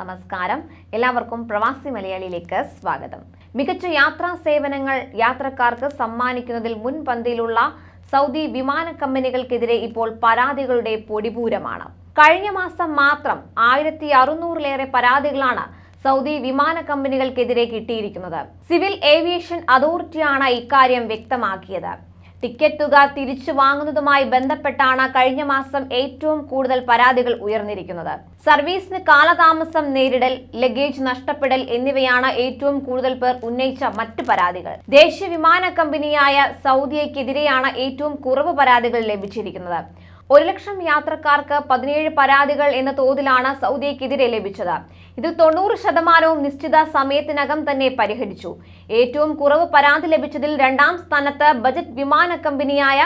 നമസ്കാരം. എല്ലാവർക്കും പ്രവാസി മലയാളിയിലേക്ക് സ്വാഗതം. മികച്ച യാത്രാ സേവനങ്ങൾ യാത്രക്കാർക്ക് സമ്മാനിക്കുന്നതിൽ മുൻപന്തിയിലുള്ള സൗദി വിമാന കമ്പനികൾക്കെതിരെ ഇപ്പോൾ പരാതികളുടെ പൊടിപൂരമാണ്. കഴിഞ്ഞ മാസം മാത്രം ആയിരത്തി അറുന്നൂറിലേറെ പരാതികളാണ് സൗദി വിമാന കമ്പനികൾക്കെതിരെ കിട്ടിയിരിക്കുന്നത്. സിവിൽ ഏവിയേഷൻ അതോറിറ്റിയാണ് ഇക്കാര്യം വ്യക്തമാക്കിയത്. ടിക്കറ്റ് തുക തിരിച്ചു വാങ്ങുന്നതുമായി ബന്ധപ്പെട്ടാണ് കഴിഞ്ഞ മാസം ഏറ്റവും കൂടുതൽ പരാതികൾ ഉയർന്നിരിക്കുന്നത്. സർവീസിന് കാലതാമസം നേരിടൽ ലഗേജ് നഷ്ടപ്പെടൽ എന്നിവയാണ് ഏറ്റവും കൂടുതൽ പേർ ഉന്നയിച്ച മറ്റു പരാതികൾ. ദേശീയ വിമാന കമ്പനിയായ സൗദിയക്കെതിരെയാണ് ഏറ്റവും കുറവ് പരാതികൾ ലഭിച്ചിരിക്കുന്നത്. ഒരു ലക്ഷം യാത്രക്കാർക്ക് പതിനേഴ് പരാതികൾ എന്ന തോതിലാണ് സൗദിക്കെതിരെ ലഭിച്ചത്. ഇത് തൊണ്ണൂറ് ശതമാനവും നിശ്ചിത സമയത്തിനകം തന്നെ പരിഹരിച്ചു. ഏറ്റവും കുറവ് പരാതി ലഭിച്ചതിൽ രണ്ടാം സ്ഥാനത്ത് ബജറ്റ് വിമാന കമ്പനിയായ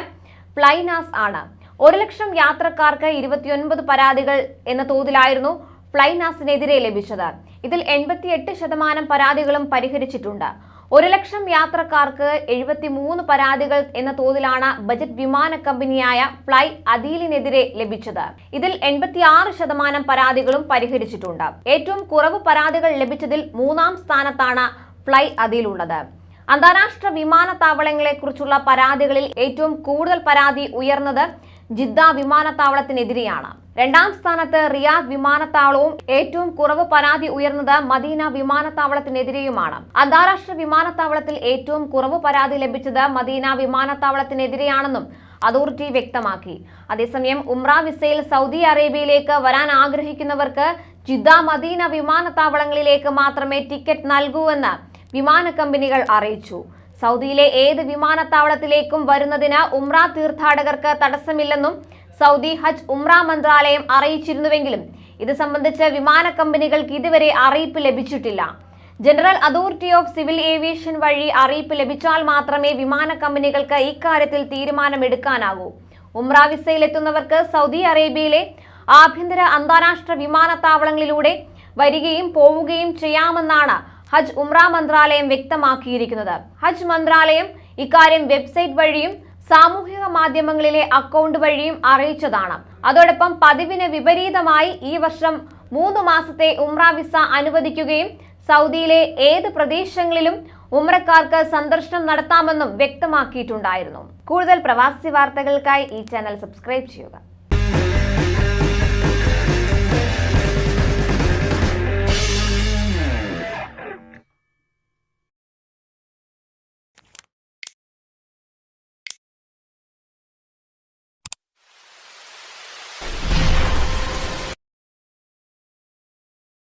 ഫ്ലൈനാസ് ആണ്. ഒരു ലക്ഷം യാത്രക്കാർക്ക് ഇരുപത്തിയൊൻപത് പരാതികൾ എന്ന തോതിലായിരുന്നു ഫ്ലൈനാസിനെതിരെ ലഭിച്ചത്. ഇതിൽ എൺപത്തിയെട്ട് ശതമാനം പരാതികളും പരിഹരിച്ചിട്ടുണ്ട്. ഒരു ലക്ഷം യാത്രക്കാർക്ക് എഴുപത്തി മൂന്ന് പരാതികൾ എന്ന തോതിലാണ് ബജറ്റ് വിമാന കമ്പനിയായ ഫ്ലൈ അദീലിനെതിരെ ലഭിച്ചത്. ഇതിൽ എൺപത്തിയാറ് ശതമാനം പരാതികളും പരിഹരിച്ചിട്ടുണ്ട്. ഏറ്റവും കുറവ് പരാതികൾ ലഭിച്ചതിൽ മൂന്നാം സ്ഥാനത്താണ് ഫ്ലൈ അദീലുള്ളത്. അന്താരാഷ്ട്ര വിമാനത്താവളങ്ങളെക്കുറിച്ചുള്ള പരാതികളിൽ ഏറ്റവും കൂടുതൽ പരാതി ഉയർന്നത് ജിദ്ദ വിമാനത്താവളത്തിനെതിരെയാണ്. രണ്ടാം സ്ഥാനത്ത് റിയാദ് വിമാനത്താവളവും ഏറ്റവും കുറവ് പരാതി ഉയർന്നത് മദീന വിമാനത്താവളത്തിനെതിരെയുമാണ്. അന്താരാഷ്ട്ര വിമാനത്താവളത്തിൽ ഏറ്റവും കുറവ് പരാതി ലഭിച്ചത് മദീന വിമാനത്താവളത്തിനെതിരെയാണെന്നും അതോറിറ്റി വ്യക്തമാക്കി. അതേസമയം ഉംറ വിസയിൽ സൗദി അറേബ്യയിലേക്ക് വരാൻ ആഗ്രഹിക്കുന്നവർക്ക് ജിദ്ദ മദീന വിമാനത്താവളങ്ങളിലേക്ക് മാത്രമേ ടിക്കറ്റ് നൽകൂവെന്ന് വിമാന കമ്പനികൾ അറിയിച്ചു. സൗദിയിലെ ഏത് വിമാനത്താവളത്തിലേക്കും വരുന്നതിന് ഉംറ തീർത്ഥാടകർക്ക് തടസ്സമില്ലെന്നും സൗദി ഹജ്ജ് ഉംറ മന്ത്രാലയം അറിയിച്ചിരുന്നുവെങ്കിലും ഇത് സംബന്ധിച്ച് വിമാന കമ്പനികൾക്ക് ഇതുവരെ അറിയിപ്പ് ലഭിച്ചിട്ടില്ല. General Authority of Civil Aviation വഴി അറിയിപ്പ് ലഭിച്ചാൽ മാത്രമേ വിമാന കമ്പനികൾക്ക് ഇക്കാര്യത്തിൽ തീരുമാനമെടുക്കാനാകൂ. ഉംറ വിസയിലെത്തുന്നവർക്ക് സൗദി അറേബ്യയിലെ ആഭ്യന്തര അന്താരാഷ്ട്ര വിമാനത്താവളങ്ങളിലൂടെ വരികയും പോവുകയും ചെയ്യാമെന്നാണ് ഹജ്ജ് ഉംറ മന്ത്രാലയം വ്യക്തമാക്കിയിരിക്കുന്നത്. ഹജ്ജ് മന്ത്രാലയം ഇക്കാര്യം വെബ്സൈറ്റ് വഴിയും സാമൂഹിക മാധ്യമങ്ങളിലെ അക്കൗണ്ട് വഴിയും അറിയിച്ചതാണ്. അതോടൊപ്പം പതിവിന് വിപരീതമായി ഈ വർഷം മൂന്ന് മാസത്തെ ഉംറ വിസ അനുവദിക്കുകയും സൗദിയിലെ ഏത് പ്രദേശങ്ങളിലും ഉമ്രക്കാർക്ക് സന്ദർശനം നടത്താമെന്നും വ്യക്തമാക്കിയിട്ടുണ്ടായിരുന്നു. കൂടുതൽ പ്രവാസി വാർത്തകൾക്കായി ഈ ചാനൽ സബ്സ്ക്രൈബ് ചെയ്യുക.